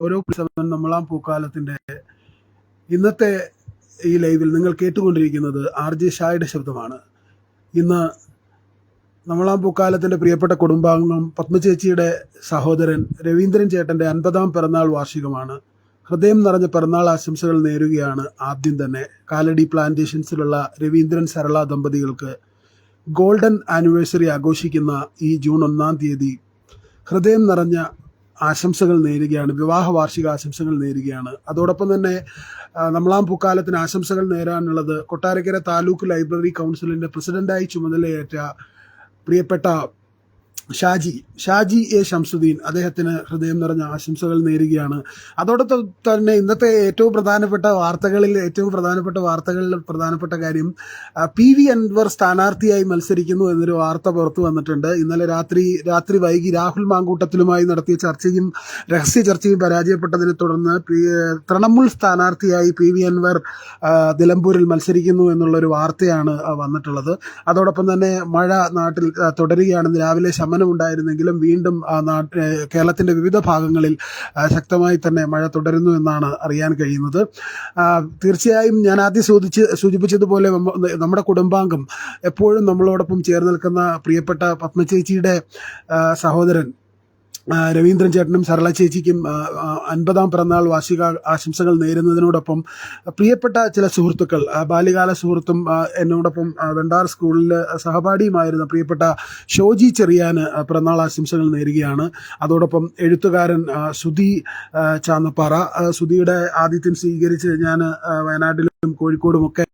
ഓരോ നമ്മളാം പൂക്കാലത്തിന്റെ ഇന്നത്തെ ഈ ലൈവിൽ നിങ്ങൾ കേട്ടുകൊണ്ടിരിക്കുന്നത് ആർ ജെ ഷായുടെ ശബ്ദമാണ്. ഇന്ന് നമ്മളാം പൂക്കാലത്തിന്റെ പ്രിയപ്പെട്ട കുടുംബാംഗം പത്മചേച്ചിയുടെ സഹോദരൻ രവീന്ദ്രൻ ചേട്ടന്റെ അൻപതാം പിറന്നാൾ വാർഷികമാണ്. ഹൃദയം നിറഞ്ഞ പിറന്നാൾ ആശംസകൾ നേരുകയാണ് ആദ്യം തന്നെ കാലടി പ്ലാന്റേഷൻസിലുള്ള രവീന്ദ്രൻ സരള ദമ്പതികൾക്ക്. ഗോൾഡൻ ആനിവേഴ്സറി ആഘോഷിക്കുന്ന ഈ ജൂൺ ഒന്നാം തീയതി ഹൃദയം നിറഞ്ഞ ആശംസകൾ നേരുകയാണ്. വിവാഹ വാർഷിക ആശംസകൾ നേരുകയാണ്. അതോടൊപ്പം തന്നെ നമ്മളാം പൂക്കാലത്തിന് ആശംസകൾ നേരാനുള്ളത് കൊട്ടാരക്കര താലൂക്ക് ലൈബ്രറി കൗൺസിലിന്റെ പ്രസിഡന്റായി ചുമതലയേറ്റ പ്രിയപ്പെട്ട ഷാജി ഷാജി എ ഷംസുദ്ദീൻ അദ്ദേഹത്തിന് ഹൃദയം നിറഞ്ഞ ആശംസകൾ നേരുകയാണ്. അതോടൊപ്പം തന്നെ ഇന്നത്തെ ഏറ്റവും പ്രധാനപ്പെട്ട വാർത്തകളിൽ ഏറ്റവും പ്രധാനപ്പെട്ട വാർത്തകളിൽ പ്രധാനപ്പെട്ട കാര്യം പി വി അൻവർ സ്ഥാനാർത്ഥിയായി മത്സരിക്കുന്നു എന്നൊരു വാർത്ത പുറത്തു വന്നിട്ടുണ്ട്. ഇന്നലെ രാത്രി രാത്രി വൈകി രാഹുൽ മാങ്കൂട്ടത്തിലുമായി നടത്തിയ ചർച്ചയും രഹസ്യ ചർച്ചയും പരാജയപ്പെട്ടതിനെ തുടർന്ന് തൃണമൂൽ സ്ഥാനാർത്ഥിയായി പി വി അൻവർ നിലമ്പൂരിൽ മത്സരിക്കുന്നു എന്നുള്ളൊരു വാർത്തയാണ് വന്നിട്ടുള്ളത്. അതോടൊപ്പം തന്നെ മഴ നാട്ടിൽ തുടരുകയാണെന്ന് രാവിലെ ശമനമുണ്ടായിരുന്നെങ്കിലും വീണ്ടും കേരളത്തിന്റെ വിവിധ ഭാഗങ്ങളിൽ ശക്തമായി തന്നെ മഴ തുടരുന്നു എന്നാണ് അറിയാൻ കഴിയുന്നത്. തീർച്ചയായും ഞാൻ ആദ്യം സൂചിച്ച് സൂചിപ്പിച്ചതുപോലെ നമ്മുടെ കുടുംബാംഗം എപ്പോഴും നമ്മളോടൊപ്പം ചേർന്ന് നിൽക്കുന്ന പ്രിയപ്പെട്ട പത്മചേച്ചിയുടെ സഹോദരൻ രവീന്ദ്രൻ ചേട്ടനും സരള ചേച്ചിക്കും അൻപതാം പിറന്നാൾ വാർഷിക ആശംസകൾ നേരുന്നതിനോടൊപ്പം പ്രിയപ്പെട്ട ചില സുഹൃത്തുക്കൾ ബാല്യകാല സുഹൃത്തും എന്നോടൊപ്പം വെണ്ടാർ സ്കൂളിൽ സഹപാഠിയുമായിരുന്ന പ്രിയപ്പെട്ട ഷോജി ചെറിയാന് പിറന്നാൾ ആശംസകൾ നേരുകയാണ്. അതോടൊപ്പം എഴുത്തുകാരൻ സുധി ചാന്നപ്പാറ സുധിയുടെ ആതിഥ്യം സ്വീകരിച്ച് ഞാൻ വയനാട്ടിൽ കോഴിക്കോടും ഒക്കെ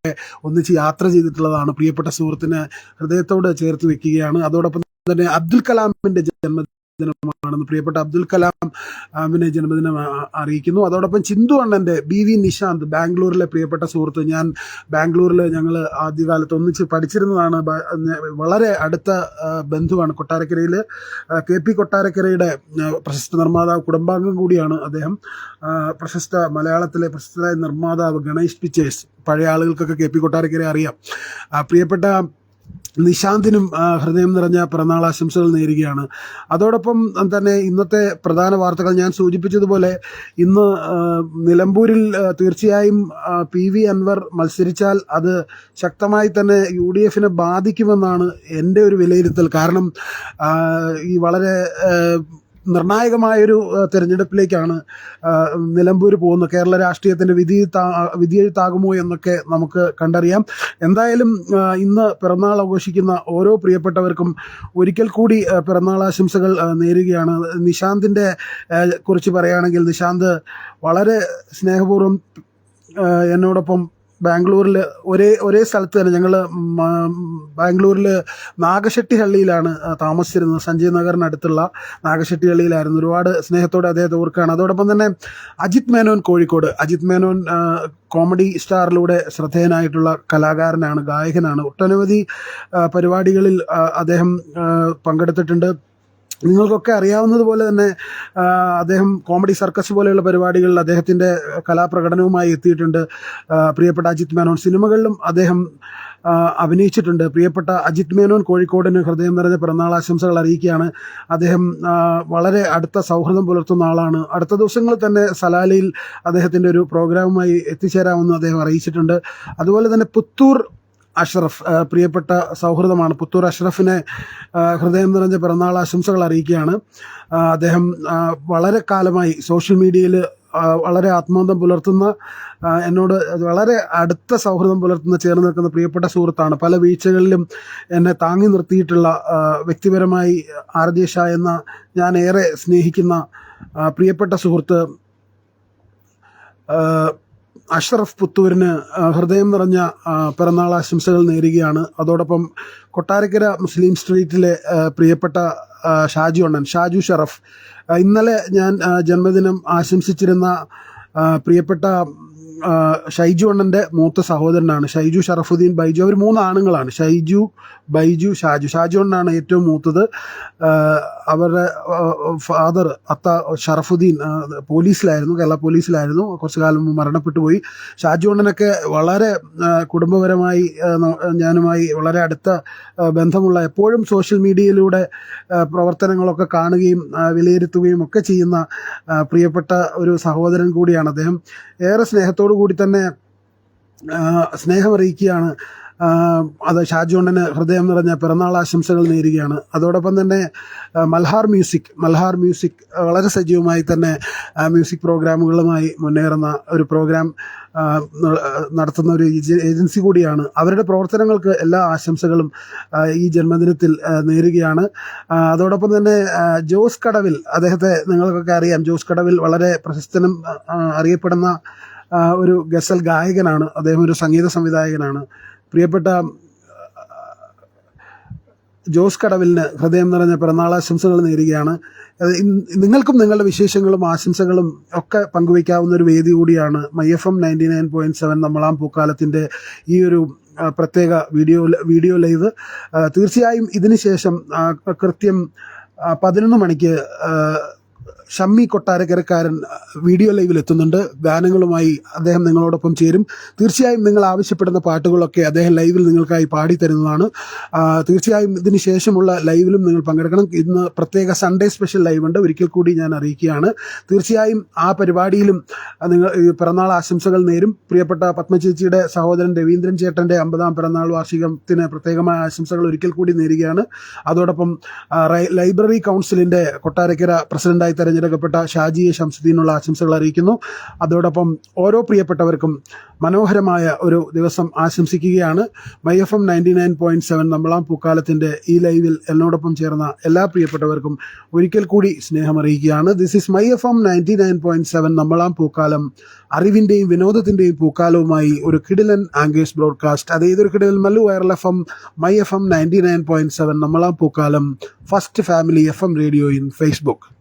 ഒന്നിച്ച് യാത്ര ചെയ്തിട്ടുള്ളതാണ്. പ്രിയപ്പെട്ട സുഹൃത്തിനെ ഹൃദയത്തോട് ചേർത്ത് വെക്കുകയാണ്. അതോടൊപ്പം തന്നെ അബ്ദുൽ കലാമിന്റെ ജന്മദിനമാണെന്ന് പ്രിയപ്പെട്ട അബ്ദുൽ കലാം ജന്മദിനം അറിയിക്കുന്നു. അതോടൊപ്പം ചിന്തു അണ്ണന്റെ ബി വി നിശാന്ത് ബാംഗ്ലൂരിലെ പ്രിയപ്പെട്ട സുഹൃത്ത്. ഞാൻ ബാംഗ്ലൂരിൽ ഞങ്ങൾ ആദ്യകാലത്ത് ഒന്നിച്ച് പഠിച്ചിരുന്നതാണ്. വളരെ അടുത്ത ബന്ധുവാണ് കൊട്ടാരക്കരയിൽ കെ പി കൊട്ടാരക്കരയുടെ പ്രശസ്ത നിർമ്മാതാവ് കുടുംബാംഗം കൂടിയാണ് അദ്ദേഹം. പ്രശസ്ത മലയാളത്തിലെ പ്രശസ്തരായ നിർമ്മാതാവ് ഗണേഷ് പിക്ചേഴ്സ് പഴയ ആളുകൾക്കൊക്കെ കെ പി കൊട്ടാരക്കര അറിയാം. പ്രിയപ്പെട്ട നിശാന്തിനും ഹൃദയം നിറഞ്ഞ പിറന്നാൾ ആശംസകൾ നേരുകയാണ്. അതോടൊപ്പം തന്നെ ഇന്നത്തെ പ്രധാന വാർത്തകൾ ഞാൻ സൂചിപ്പിച്ചതുപോലെ ഇന്ന് നിലമ്പൂരിൽ തീർച്ചയായും പി വി അൻവർ മത്സരിച്ചാൽ അത് ശക്തമായി തന്നെ യു ഡി എഫിനെ ബാധിക്കുമെന്നാണ് എന്റെ ഒരു വിലയിരുത്തൽ. കാരണം ഈ വളരെ നിർണായകമായൊരു തിരഞ്ഞെടുപ്പിലേക്കാണ് നിലമ്പൂർ പോകുന്നത്. കേരള രാഷ്ട്രീയത്തിന്റെ വിധി വിധിയെഴുത്താകുമോ എന്നൊക്കെ നമുക്ക് കണ്ടറിയാം. എന്തായാലും ഇന്ന് പിറന്നാൾ ആഘോഷിക്കുന്ന ഓരോ പ്രിയപ്പെട്ടവർക്കും ഒരിക്കൽ കൂടി പിറന്നാൾ ആശംസകൾ നേരുകയാണ്. നിശാന്തിന്റെ കുറിച്ച് പറയുകയാണെങ്കിൽ നിശാന്ത് വളരെ സ്നേഹപൂർവം എന്നോടൊപ്പം ബാംഗ്ലൂരിൽ ഒരേ ഒരേ സ്ഥലത്ത് തന്നെ ഞങ്ങൾ ബാംഗ്ലൂരിൽ നാഗശെട്ടിഹള്ളിയിലാണ് ഹള്ളിയിലാണ് താമസിച്ചിരുന്നത്. സഞ്ജയ് നഗറിനടുത്തുള്ള നാഗശെട്ടിഹള്ളിയിലായിരുന്നു ഒരുപാട് സ്നേഹത്തോടെ അദ്ദേഹത്തെ ഓർക്കുകയാണ്. അതോടൊപ്പം തന്നെ അജിത് മേനോൻ കോഴിക്കോട്. അജിത് മേനോൻ കോമഡി സ്റ്റാറിലൂടെ ശ്രദ്ധേയനായിട്ടുള്ള കലാകാരനാണ് ഗായകനാണ്. ഒട്ടനവധി പരിപാടികളിൽ അദ്ദേഹം പങ്കെടുത്തിട്ടുണ്ട്. നിങ്ങൾക്കൊക്കെ അറിയാവുന്നതുപോലെ തന്നെ അദ്ദേഹം കോമഡി സർക്കസ് പോലെയുള്ള പരിപാടികളിൽ അദ്ദേഹത്തിന്റെ കലാപ്രകടനവുമായി എത്തിയിട്ടുണ്ട്. പ്രിയപ്പെട്ട അജിത് മേനോൻ സിനിമകളിലും അദ്ദേഹം അഭിനയിച്ചിട്ടുണ്ട്. പ്രിയപ്പെട്ട അജിത് മേനോൻ കോഴിക്കോടിന് ഹൃദയം നിറഞ്ഞ പിറന്നാൾ ആശംസകൾ അറിയിക്കുകയാണ്. അദ്ദേഹം വളരെ അടുത്ത സൗഹൃദം പുലർത്തുന്ന ആളാണ്. അടുത്ത ദിവസങ്ങളിൽ തന്നെ സലാലയിൽ അദ്ദേഹത്തിന്റെ ഒരു പ്രോഗ്രാമുമായി എത്തിച്ചേരാമെന്ന് അദ്ദേഹം അറിയിച്ചിട്ടുണ്ട്. അതുപോലെ തന്നെ പുത്തൂർ അഷ്റഫ് പ്രിയപ്പെട്ട സൗഹൃദമാണ്. പുത്തൂർ അഷ്റഫിനെ ഹൃദയം നിറഞ്ഞ പിറന്നാൾ ആശംസകൾ അറിയിക്കുകയാണ്. അദ്ദേഹം വളരെ കാലമായി സോഷ്യൽ മീഡിയയിൽ വളരെ ആത്മാന്തം പുലർത്തുന്ന എന്നോട് വളരെ അടുത്ത സൗഹൃദം പുലർത്തുന്ന ചേർന്ന് നിൽക്കുന്ന പ്രിയപ്പെട്ട സുഹൃത്താണ്. പല വീഴ്ചകളിലും എന്നെ താങ്ങി നിർത്തിയിട്ടുള്ള വ്യക്തിപരമായി ആർ ജെ ഷാ എന്ന ഞാൻ ഏറെ സ്നേഹിക്കുന്ന പ്രിയപ്പെട്ട സുഹൃത്ത് അഷ്റഫ് പുത്തൂരിന് ഹൃദയം നിറഞ്ഞ പിറന്നാൾ ആശംസകൾ നേരുകയാണ്. അതോടൊപ്പം കൊട്ടാരക്കര മുസ്ലിം സ്ട്രീറ്റിലെ പ്രിയപ്പെട്ട ഷാജു അണ്ണൻ ഷാജു ഷറഫ്. ഇന്നലെ ഞാൻ ജന്മദിനം ആശംസിച്ചിരുന്ന പ്രിയപ്പെട്ട ഷൈജു അണ്ണന്റെ മൂത്ത സഹോദരനാണ്. ഷൈജു ഷറഫുദ്ദീൻ ബൈജു. അവർ മൂന്ന് ആണുങ്ങളാണ്. ഷൈജു ബൈജു ഷാജു. ഷാജു അണ്ണാണ് ഏറ്റവും മൂത്തത്. അവരുടെ ഫാദർ അത്ത ഷറഫുദ്ദീൻ പോലീസിലായിരുന്നു കേരള പോലീസിലായിരുന്നു. കുറച്ചു കാലം മുമ്പ് മരണപ്പെട്ടു പോയി. ഷാജു അണ്ണനൊക്കെ വളരെ കുടുംബപരമായി ഞാനുമായി വളരെ അടുത്ത ബന്ധമുള്ള എപ്പോഴും സോഷ്യൽ മീഡിയയിലൂടെ പ്രവർത്തനങ്ങളൊക്കെ കാണുകയും വിലയിരുത്തുകയും ഒക്കെ ചെയ്യുന്ന പ്രിയപ്പെട്ട ഒരു സഹോദരൻ കൂടിയാണ് അദ്ദേഹം. ഏറെ സ്നേഹത്തോടു കൂടി തന്നെ സ്നേഹം സ്നേഹമറിയിക്കുകയാണ്. അത് ഷാജോണ്ടന് ഹൃദയം നിറഞ്ഞ പിറന്നാൾ ആശംസകൾ നേരുകയാണ്. അതോടൊപ്പം തന്നെ മൽഹാർ മ്യൂസിക് മൽഹാർ മ്യൂസിക് വളരെ സജീവമായി തന്നെ മ്യൂസിക് പ്രോഗ്രാമുകളുമായി മുന്നേറുന്ന ഒരു പ്രോഗ്രാം നടത്തുന്ന ഒരു ഏജൻസി കൂടിയാണ്. അവരുടെ പ്രവർത്തനങ്ങൾക്ക് എല്ലാ ആശംസകളും ഈ ജന്മദിനത്തിൽ നേരുകയാണ്. അതോടൊപ്പം തന്നെ ജോസ് കടവിൽ അദ്ദേഹത്തെ നിങ്ങൾക്കൊക്കെ അറിയാം ജോസ് കടവിൽ വളരെ പ്രശസ്തനും അറിയപ്പെടുന്ന ഒരു ഗസൽ ഗായകനാണ്. അദ്ദേഹം ഒരു സംഗീത സംവിധായകനാണ്. പ്രിയപ്പെട്ട ജോസ് കടവിലിന് ഹൃദയം നിറഞ്ഞ പിറന്നാളാശംസകൾ നേരുകയാണ്. നിങ്ങൾക്കും നിങ്ങളുടെ വിശേഷങ്ങളും ആശംസകളും ഒക്കെ പങ്കുവയ്ക്കാവുന്ന ഒരു വേദി കൂടിയാണ് my F M ninety nine point seven നമ്മളാം പൂക്കാലത്തിന്റെ ഈ ഒരു പ്രത്യേക വീഡിയോ വീഡിയോ ലൈവ്. തീർച്ചയായും ഇതിനുശേഷം കൃത്യം പതിനൊന്ന് മണിക്ക് ഷമ്മി കൊട്ടാരക്കരക്കാരൻ വീഡിയോ ലൈവിൽ എത്തുന്നുണ്ട്. ഗാനങ്ങളുമായി അദ്ദേഹം നിങ്ങളോടൊപ്പം ചേരും. തീർച്ചയായും നിങ്ങൾ ആവശ്യപ്പെടുന്ന പാട്ടുകളൊക്കെ അദ്ദേഹം ലൈവിൽ നിങ്ങൾക്കായി പാടിത്തരുന്നതാണ്. തരുന്നതാണ് തീർച്ചയായും ഇതിന് ശേഷമുള്ള ലൈവിലും നിങ്ങൾ പങ്കെടുക്കണം. ഇന്ന് പ്രത്യേക സൺഡേ സ്പെഷ്യൽ ലൈവ് ഉണ്ട്. ഒരിക്കൽ കൂടി ഞാൻ അറിയിക്കുകയാണ്. തീർച്ചയായും ആ പരിപാടിയിലും നിങ്ങൾ പിറന്നാൾ ആശംസകൾ നേരും. പ്രിയപ്പെട്ട പത്മചേച്ചിയുടെ സഹോദരൻ രവീന്ദ്രൻ ചേട്ടന്റെ അമ്പതാം പിറന്നാൾ വാർഷികത്തിന് പ്രത്യേകമായ ആശംസകൾ ഒരിക്കൽ കൂടി നേരുകയാണ്. അതോടൊപ്പം ലൈബ്രറി കൗൺസിലിന്റെ കൊട്ടാരക്കര പ്രസിഡന്റായി തെരഞ്ഞെടുക്കപ്പെട്ട ഷാജിയെ ഷംസുദ്ദീനുള്ള ആശംസകൾ അറിയിക്കുന്നു. അതോടൊപ്പം ഓരോ പ്രിയപ്പെട്ടവർക്കും മനോഹരമായ ഒരു ദിവസം ആശംസിക്കുകയാണ്. My F M ninety nine point seven നമ്മളാം പൂക്കാലത്തിന്റെ ഈ ലൈവിൽ എന്നോടൊപ്പം ചേർന്ന എല്ലാ പ്രിയപ്പെട്ടവർക്കും ഒരിക്കൽ കൂടി സ്നേഹം അറിയിക്കുകയാണ് this is my F M ninety nine point seven നമ്മളാം പൂക്കാലം അറിവിന്റെയും വിനോദത്തിന്റെയും പൂക്കാലവുമായി ഒരു കിടിലൻ ആംഗേജ് ബ്രോഡ്കാസ്റ്റ്. അത് ഏതൊരു കിടിലൻ? Mallu viral F M my F M ninety nine point seven നമ്മളാം Pookkaalam first family F M radio in Facebook